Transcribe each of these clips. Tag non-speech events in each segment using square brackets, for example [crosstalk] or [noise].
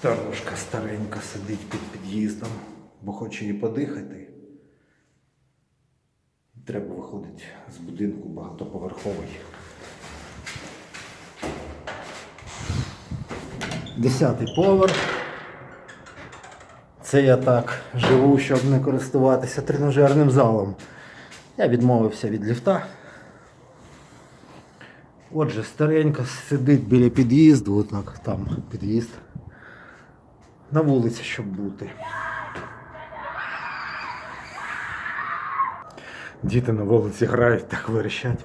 Старушка старенька сидить під під'їздом, бо хоче її подихати. Треба виходити з будинку багатоповерховий. Десятий поверх. Це я так живу, щоб не користуватися тренажерним залом. Я відмовився від ліфта. Отже, старенька сидить біля під'їзду, отак там під'їзд. На вулиці, щоб бути. Діти на вулиці грають, так верещать.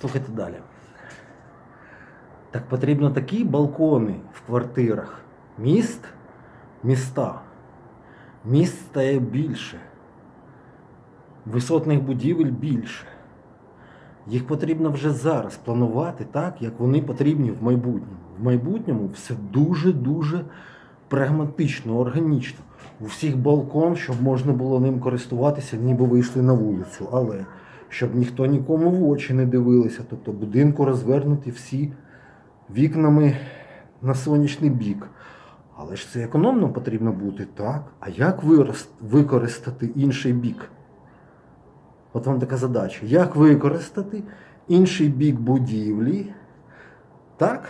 Слухайте далі. Так потрібно такі балкони в квартирах. Міст, міста. Міст стає більше. Висотних будівель більше. Їх потрібно вже зараз планувати так, як вони потрібні в майбутньому. В майбутньому все дуже-дуже прагматично, органічно. У всіх балкон, щоб можна було ним користуватися, ніби вийшли на вулицю. Але щоб ніхто нікому в очі не дивилися, тобто будинку розвернуті всі вікнами на сонячний бік. Але ж це економно потрібно бути, так? А як використати інший бік? От вам така задача. Як використати інший бік будівлі так,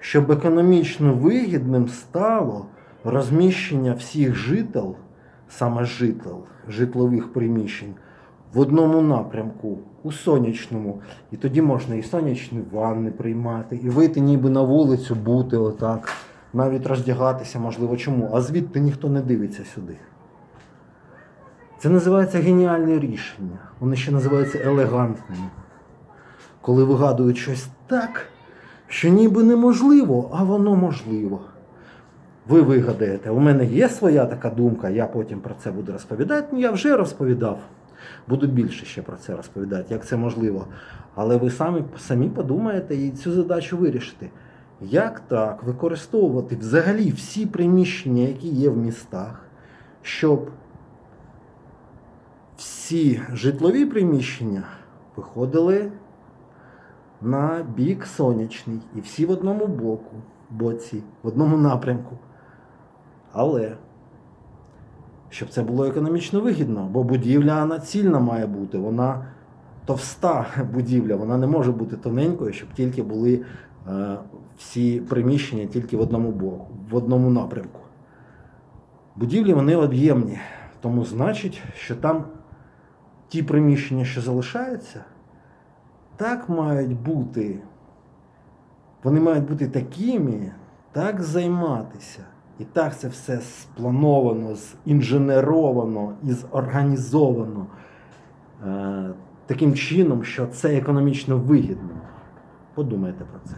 щоб економічно вигідним стало розміщення всіх жител, саме жител, житлових приміщень в одному напрямку, у сонячному. І тоді можна і сонячні ванни приймати, і вийти ніби на вулицю, бути отак, навіть роздягатися, можливо, чому. А звідти ніхто не дивиться сюди. Це називається геніальне рішення. Вони ще називаються елегантними. Коли вигадують щось так, що ніби неможливо, а воно можливо. Ви вигадаєте, у мене є своя така думка, я потім про це буду розповідати. Ну, я вже розповідав. Буду більше ще про це розповідати, як це можливо. Але ви самі, самі подумаєте і цю задачу вирішите. Як так використовувати взагалі всі приміщення, які є в містах, щоб всі житлові приміщення виходили на бік сонячний і всі в одному боку, боці, в одному напрямку. Але щоб це було економічно вигідно, бо будівля вона цільна має бути, вона товста [laughs] будівля, вона не може бути тоненькою, щоб тільки були е, всі приміщення тільки в одному боку, в одному напрямку. Будівлі вони об'ємні, тому значить, що там ті приміщення, що залишаються, так мають бути. Вони мають бути такими, так займатися. І так це все сплановано, зінженеровано і зорганізовано е, таким чином, що це економічно вигідно. Подумайте про це.